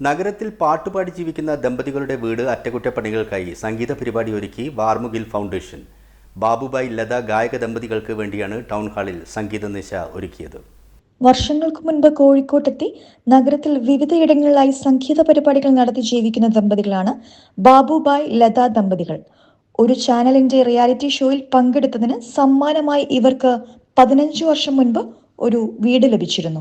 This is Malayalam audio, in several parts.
നഗരത്തിൽ പാട്ടുപാടി ജീവിക്കുന്ന ദമ്പതികളുടെ വീട് അറ്റകുറ്റപ്പണികൾക്കായി സംഗീത പരിപാടി ഒരുക്കി വാർമുകിൽ ഫൗണ്ടേഷൻ. ബാബുബായ് ലത ഗായക ദമ്പതികൾക്ക് വേണ്ടിയാണ് ടൗൺ ഹാളിൽ സംഗീത നിശ ഒരുക്കിയത്. വർഷങ്ങൾക്ക് മുൻപ് കോഴിക്കോട്ടെത്തി നഗരത്തിൽ വിവിധയിടങ്ങളിലായി സംഗീത പരിപാടികൾ നടത്തി ജീവിക്കുന്ന ദമ്പതികളാണ് ബാബുബായ് ലത ദമ്പതികൾ. ഒരു ചാനലിന്റെ റിയാലിറ്റി ഷോയിൽ പങ്കെടുത്തതിന് സമ്മാനമായി ഇവർക്ക് പതിനഞ്ചു വർഷം മുൻപ് ഒരു വീട് ലഭിച്ചിരുന്നു.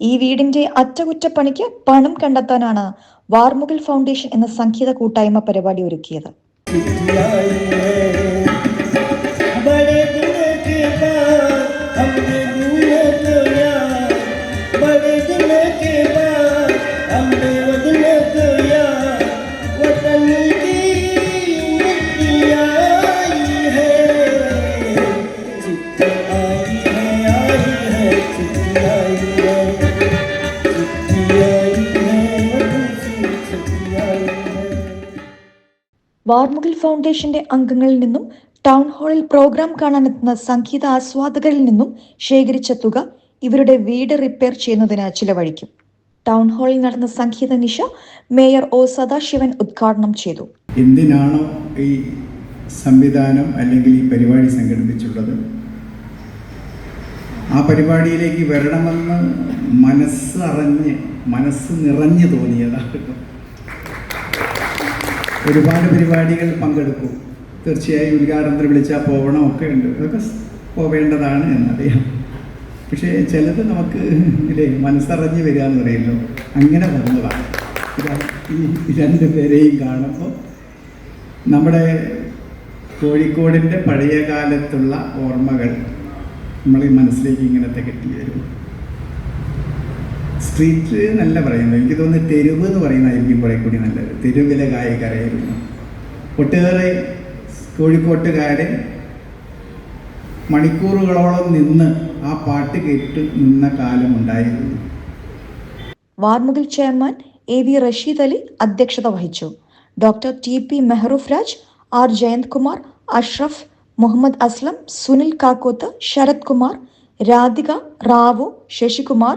ഈ വീടിന്റെ അറ്റകുറ്റപ്പണിക്ക് പണം കണ്ടെത്താനാണ് വാർമുകിൽ ഫൗണ്ടേഷൻ എന്ന സംഗീത കൂട്ടായ്മ പരിപാടി ഒരുക്കിയത്. വാർമുകിൽ ഫൗണ്ടേഷന്റെ അംഗങ്ങളിൽ നിന്നും ടൗൺ ഹാളിൽ പ്രോഗ്രാം കാണാനെത്തുന്ന സംഗീത ആസ്വാദകരിൽ നിന്നും ശേഖരിച്ച തുക ഇവരുടെ വീട് റിപ്പയർ ചെയ്യുന്നതിന് ചിലവഴിക്കും. ടൗൺ ഹാളിൽ നടന്ന സംഗീത നിശ മേയർ ഒ സദാശിവൻ ഉദ്ഘാടനം ചെയ്തു. എന്തിനാണോ ഈ സംവിധാനം അല്ലെങ്കിൽ ഈ പരിപാടി സംഘടിപ്പിച്ചുള്ളത് ആ പരിപാടിയിലേക്ക് വരണമെന്ന് മനസ്സറിഞ്ഞ് മനസ്സ് നിറഞ്ഞു തോന്നിയതാണ്. ഒരുപാട് പരിപാടികൾ പങ്കെടുക്കും. തീർച്ചയായും ഉദ്ഘാടനത്തിന് വിളിച്ചാൽ പോകണം ഒക്കെ ഉണ്ട് അതൊക്കെ പോവേണ്ടതാണ് എന്നറിയാം. പക്ഷേ ചിലത് നമുക്ക് ഇല്ലേ മനസ്സറിഞ്ഞ് വരിക എന്ന് പറയുമല്ലോ അങ്ങനെ വന്നതാണ്. ഈ രണ്ട് പേരെയും കാണുമ്പോൾ നമ്മുടെ കോഴിക്കോടിന്റെ പഴയ കാലത്തുള്ള ഓർമ്മകൾ നമ്മളെ മനസ്സിലേക്ക് ഇങ്ങനത്തെ കെട്ടി വരും സ്ട്രീറ്റ് നല്ല പറയുന്നത്. എനിക്ക് തോന്നുന്നു തെരുവ് എന്ന് പറയുന്നതായിരിക്കും കുറെ കൂടി നല്ലത്. തെരുവിലെ ഗായകരായിരുന്നു ഒട്ടേറെ കോഴിക്കോട്ടുകാരെ മണിക്കൂറുകളോളം നിന്ന് ആ പാട്ട് കേട്ട് നിന്ന കാലമുണ്ടായിരുന്നു Varmukil chairman A V Rasheed Ali അധ്യക്ഷത വഹിച്ചു. Doctor T P Mehroof Raj R Jayanth Kumar Ashraf Muhammad Aslam Sunil Kakkoth Sarath Kumar Radhika Rao Sasikumar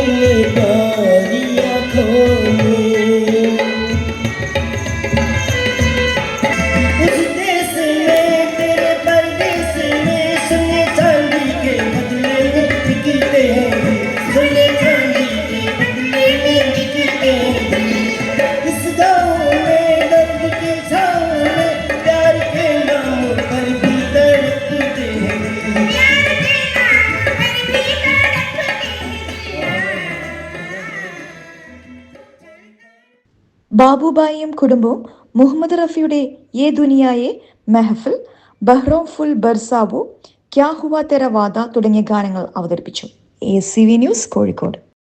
ಎಲ್ಲಿ ಬಾರಿಯ ಕೋ ബാബുബായിയും കുടുംബവും മുഹമ്മദ് റഫിയുടെ യേ ദുനിയായെ മെഹഫിൽ ബഹ്റോം ഫുൽ ബർസാവു ക്യാ ഹുവ തെര വാദ തുടങ്ങിയ ഗാനങ്ങൾ അവതരിപ്പിച്ചു. A C V news Kozhikode.